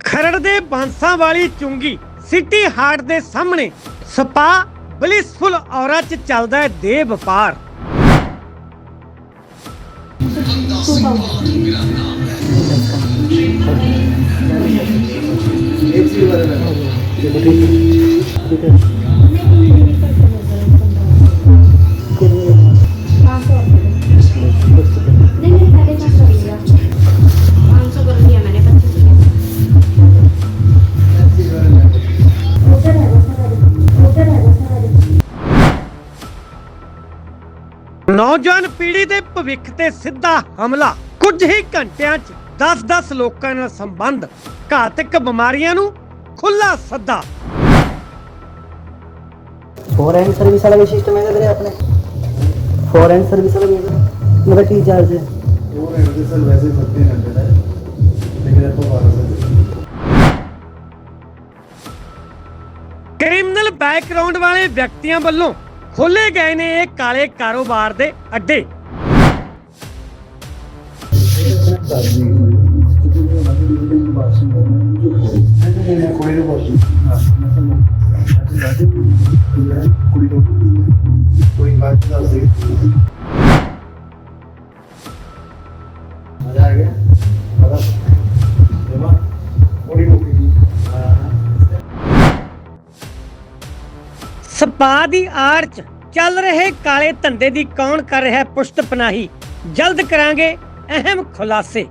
ਖਰੜ ਦੇ ਬਾਂਸਾਂ ਵਾਲੀ ਚੁੰਗੀ city heart ਦੇ ਸਾਹਮਣੇ ਸਪਾ ਬਲਿਸਫੁਲ ਔਰਾ ਚ ਚੱਲਦਾ ਹੈ ਦੇ ਵਪਾਰ। नहीं ਨੌਜਵਾਨ ਪੀੜੀ ਦੇ ਭਵਿੱਖ ਤੇ ਸਿੱਧਾ ਹਮਲਾ। ਕੁਝ ਹੀ ਘੰਟਿਆਂ 'ਚ 10-10 ਲੋਕਾਂ ਨਾਲ ਸੰਬੰਧ ਘਾਤਕ ਬਿਮਾਰੀਆਂ ਨੂੰ ਖੁੱਲਾ ਸੱਦਾ। ਫੋਰਨ ਸਰਵਿਸ ਵਾਲਾ ਵੀ ਸਿਸਟਮ ਹੈਗਾ ਵੀਰੇ ਆਪਣੇ। ਫੋਰਨ ਸਰਵਿਸ ਵਾਲਾ ਵੀ ਮੇਰਾ ਕੀ ਚਾਰਜ ਹੈ ਕ੍ਰਿਮੀਨਲ ਬੈਕਗ੍ਰਾਉਂਡ ਵਾਲੇ ਵਿਅਕਤੀਆਂ ਵੱਲੋਂ ਖੋਲੇ ਗਏ ਨੇ ਇਹ ਕਾਲੇ ਕਾਰੋਬਾਰ ਦੇ ਅੱਡੇ। ਮਜ਼ਾ ਆ ਗਿਆ? ਸਪਾ ਦੀ ਆੜ 'ਚ ਚੱਲ ਰਹੇ ਕਾਲੇ ਧੰਦੇ ਦੀ ਕੌਣ ਕਰ ਰਿਹਾ ਹੈ ਪੁਸ਼ਤ ਪਨਾਹੀ? ਜਲਦ ਕਰਾਂਗੇ ਅਹਿਮ ਖੁਲਾਸੇ।